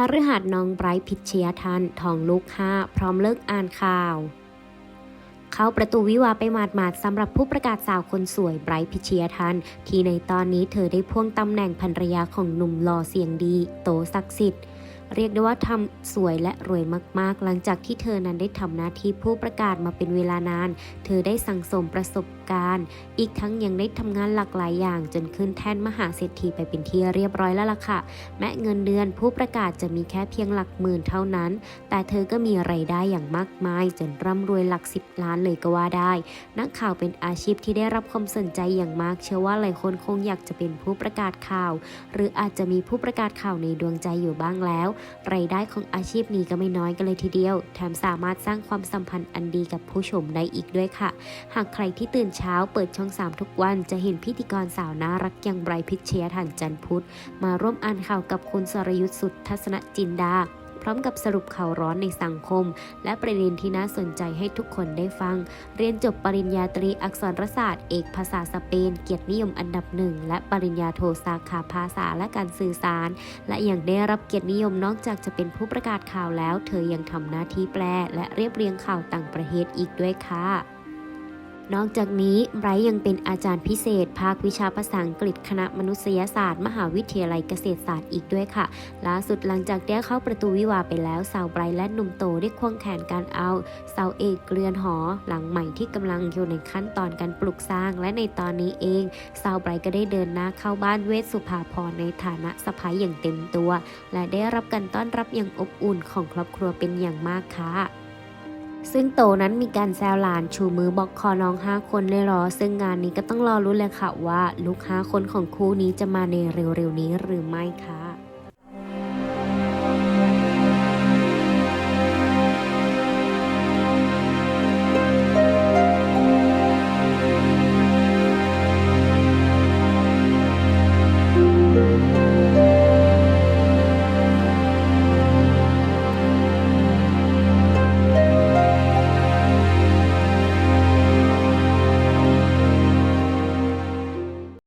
าฤหัสน้องไบรท์พิชยทันทองลูกห้าพร้อมเลิกอ่านข่าว เข้าประตูวิวาห์ไปหมาดๆสำหรับผู้ประกาศสาวคนสวยไบรท์พิชยทันที่ในตอนนี้เธอได้พ่วงตำแหน่งภรรยาของหนุ่มหล่อเสียงดี โตศักดิ์สิทธิ์ เรียกได้ว่าทำสวยและรวยมากๆ หลังจากที่เธอนั้นได้ทำหน้าที่ผู้ประกาศมาเป็นเวลานาน เธอได้สั่งสมประสบการณ์ อีกทั้งยังได้ทำงานหลากหลายอย่างจนขึ้นแท่นมหาเศรษฐีไปเป็นที่เรียบร้อยแล้วล่ะค่ะ แม้เงินเดือนผู้ประกาศจะมีแค่เพียงหลักหมื่นเท่านั้น แต่เธอก็มีไรายได้อย่างมากมาย จนร่ำรวยหลักสิบล้านเลยก็ว่าได้ นักข่าวเป็นอาชีพที่ได้รับความสนใจอย่างมาก เชื่อว่าหลายคนคงอยากจะเป็นผู้ประกาศข่าว หรืออาจจะมีผู้ประกาศข่าวในดวงใจอยู่บ้างแล้วรายได้ของอาชีพนี้ก็ไม่น้อยกันเลยทีเดียว แถมสามารถสร้างความสัมพันธ์อันดีกับผู้ชมได้อีกด้วยค่ะ หากใครที่ตื่นเช้าเปิดช่อง 3 ทุกวันจะเห็นพิธีกรสาวน่ารักอย่างไบรท์พิชเช่ทันจันพุทธมาร่วมอ่านข่าวกับคุณสรยุทธสุดทัศนจินดา ร้อมกับสรุปข่าวร้อนในสังคม และประเด็นที่น่าสนใจให้ทุกคนได้ฟัง เรียนจบปริญญาตรีอักษรศาสตร์เอกภาษาสเปน เกียรตินิยมอันดับหนึ่งและปริญญาโทสาขาภาษาและการสื่อสาร และยังได้รับเกียรตินิยมนอกจากจะเป็นผู้ประกาศข่าวแล้ว เธอยังทำหน้าที่แปล และเรียบเรียงข่าวต่างประเทศอีกด้วยค่ะ นอกจากนี้ไบรท์ยังเป็นอาจารย์พิเศษ ภาควิชาภาษาอังกฤษคณะมนุษยศาสตร์ มหาวิทยาลัยเกษตรศาสตร์อีกด้วยค่ะ ล่าสุดหลังจากได้เข้าประตูวิวาไปแล้วสาวไบรท์และหนุ่มโตได้ควงแขนการเอาสาวเอกเรือนหอ หลังใหม่ที่กำลังอยู่ในขั้นตอนการปลูกสร้าง และในตอนนี้เองสาวไบรท์ก็ได้เดินหน้าเข้าบ้านเวสสุภาพรในฐานะสะพ้ายอย่างเต็มตัว และได้รับการต้อนรับอย่างอบอุ่นของครอบครัวเป็นอย่างมากค่ะ ซึ่งโตนั้นมีการแซวหลานชูมือบอกคอน้อง 5 คนเลยหรอ ซึ่งงานนี้ก็ต้องรอรุ้นเลยค่ะว่า ลูก 5 คนของคู่นี้จะมาในเร็วๆนี้หรือไม่ค่ะ